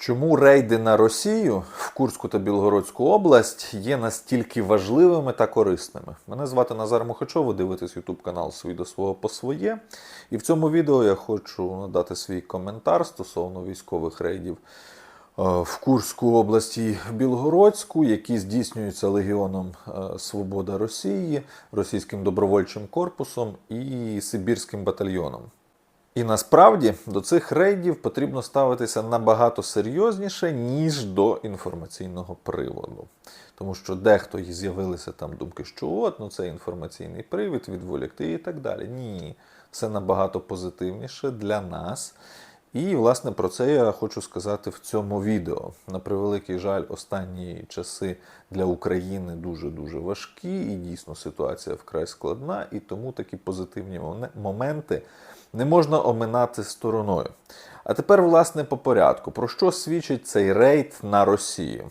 Чому рейди на Росію в Курську та Білгородську область є настільки важливими та корисними? Мене звати Назар Мухачов, ви дивитесь YouTube канал «Свій до свого по своє. І в цьому відео я хочу надати свій коментар стосовно військових рейдів е, в Курську області Білгородську, які здійснюються Легіоном е, Свобода Росії, Російським добровольчим корпусом і Сибірським батальйоном. І насправді до цих рейдів потрібно ставитися набагато серйозніше, ніж до інформаційного приводу. Тому що дехто і з'явилися там думки, що от ну це інформаційний привід, відволікти і так далі. Ні, все набагато позитивніше для нас. І, власне, про це я хочу сказати в цьому відео. На превеликий жаль, останні часи для України дуже-дуже важкі, і дійсно ситуація вкрай складна, і тому такі позитивні моменти не можна оминати стороною. А тепер, власне, по порядку. Про що свідчить цей рейд на Росію?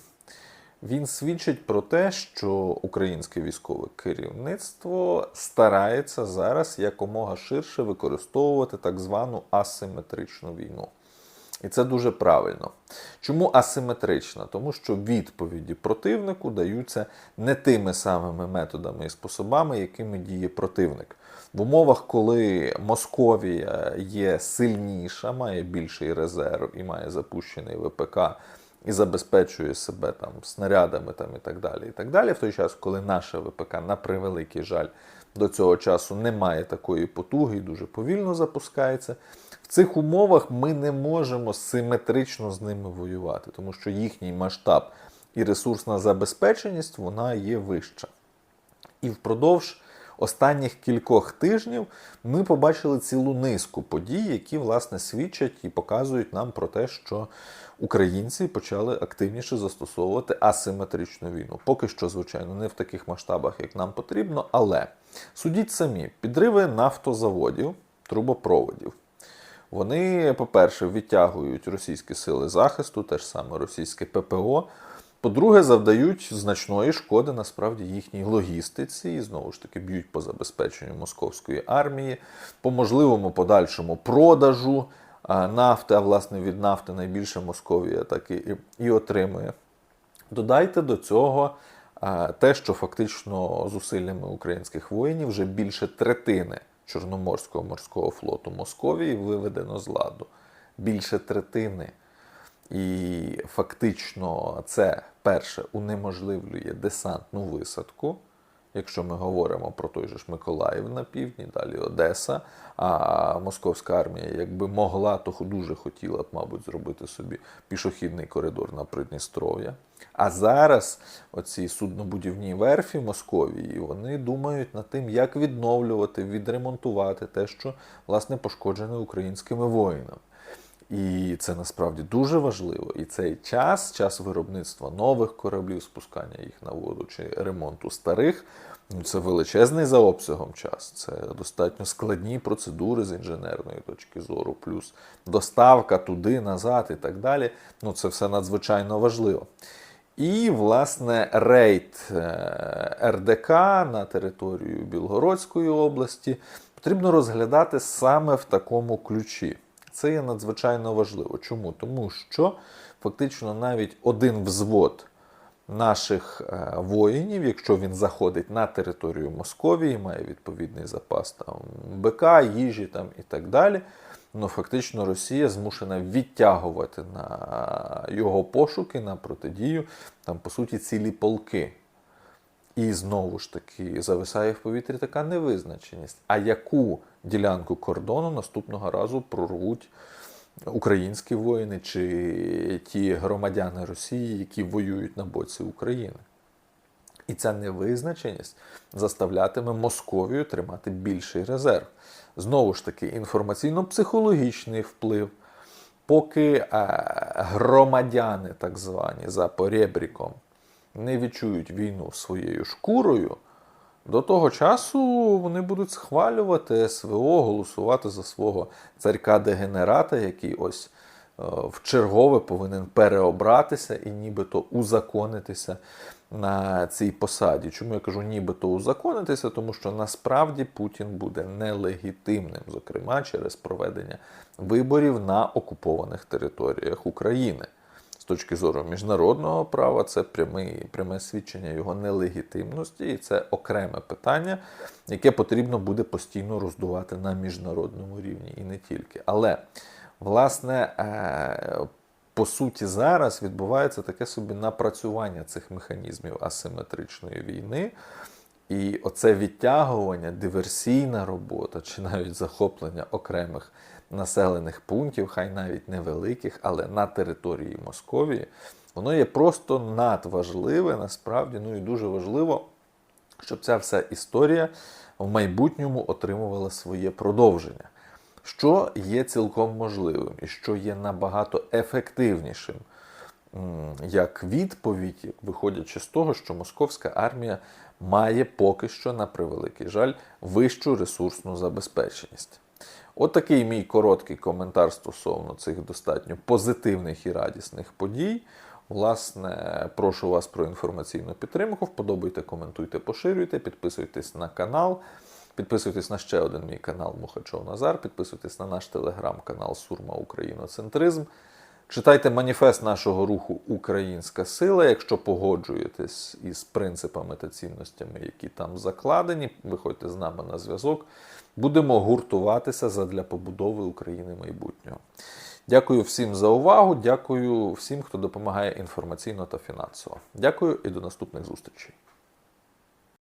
Він свідчить про те, що українське військове керівництво старається зараз якомога ширше використовувати так звану асиметричну війну. І це дуже правильно. Чому асиметрична? Тому що відповіді противнику даються не тими самими методами і способами, якими діє противник. В умовах, коли Московія є сильніша, має більший резерв і має запущений ВПК і забезпечує себе там снарядами там, і так далі. І так далі, в той час, коли наше ВПК, на превеликий жаль, до цього часу не має такої потуги і дуже повільно запускається. В цих умовах ми не можемо симетрично з ними воювати, тому що їхній масштаб і ресурсна забезпеченість вона є вища. І впродовж останніх кількох тижнів ми побачили цілу низку подій, які власне свідчать і показують нам про те, що українці почали активніше застосовувати асиметричну війну. Поки що, звичайно, не в таких масштабах, як нам потрібно, але судіть самі, підриви нафтозаводів, трубопроводів. Вони, по-перше, відтягують російські сили захисту, те ж саме російське ППО. По-друге, завдають значної шкоди насправді їхній логістиці і знову ж таки б'ють по забезпеченню московської армії, по можливому подальшому продажу нафти, а власне від нафти найбільше Московія так і, і отримує. Додайте до цього те, що фактично зусиллями українських воїнів вже більше третини Чорноморського морського флоту Московії виведено з ладу. Більше третини. І фактично це перше унеможливлює десантну висадку. Якщо ми говоримо про той же ж Миколаїв на півдні, далі Одеса, а московська армія, якби могла, то дуже хотіла б, мабуть, зробити собі пішохідний коридор на Придністров'я. А зараз оці суднобудівні верфі Московії вони думають над тим, як відновлювати, відремонтувати те, що власне пошкоджене українськими воїнами. І це насправді дуже важливо. І цей час, час виробництва нових кораблів, спускання їх на воду чи ремонту старих, ну це величезний за обсягом час. Це достатньо складні процедури з інженерної точки зору, плюс доставка туди, назад і так далі. Ну це все надзвичайно важливо. І, власне, рейд е, РДК на територію Білгородської області потрібно розглядати саме в такому ключі. Це є надзвичайно важливо. Чому? Тому що фактично навіть один взвод наших е, воїнів, якщо він заходить на територію Московії, має відповідний запас там БК, їжі там і так далі. Ну, фактично, Росія змушена відтягувати на його пошуки, на протидію, там, по суті, цілі полки. І знову ж таки зависає в повітрі така невизначеність. А яку ділянку кордону наступного разу прорвуть українські воїни чи ті громадяни Росії, які воюють на боці України? І ця невизначеність заставлятиме Московію тримати більший резерв. Знову ж таки, інформаційно-психологічний вплив. Поки е, громадяни, так звані, за поребріком, не відчують війну своєю шкурою, до того часу вони будуть схвалювати СВО, голосувати за свого царька-дегенерата, який ось е, в чергове повинен переобратися і нібито узаконитися на цій посаді. Чому я кажу нібито узаконитися? Тому що насправді Путін буде нелегітимним, зокрема через проведення виборів на окупованих територіях України. Точки зору міжнародного права, це прямий, пряме свідчення його нелегітимності, і це окреме питання, яке потрібно буде постійно роздувати на міжнародному рівні і не тільки. Але, власне, е, по суті, зараз відбувається таке собі напрацювання цих механізмів асиметричної війни. І оце відтягування, диверсійна робота чи навіть захоплення окремих населених пунктів, хай навіть невеликих, але на території Московії, воно є просто надважливе, насправді, ну і дуже важливо, щоб ця вся історія в майбутньому отримувала своє продовження, що є цілком можливим і що є набагато ефективнішим як відповідь, виходячи з того, що московська армія має поки що, на превеликий жаль, вищу ресурсну забезпеченість. От мій короткий коментар стосовно цих достатньо позитивних і радісних подій. Власне, прошу вас про інформаційну підтримку. Вподобайте, коментуйте, поширюйте, підписуйтесь на канал. Підписуйтесь на ще один мій канал Мухачов Назар, підписуйтесь на наш телеграм-канал Сурма Україноцентризм. Читайте маніфест нашого руху Українська сила. Якщо погоджуєтесь із принципами та цінностями, які там закладені, виходьте з нами на зв'язок. Будемо гуртуватися задля побудови України майбутнього. Дякую всім за увагу. Дякую всім, хто допомагає інформаційно та фінансово. Дякую і до наступних зустрічей.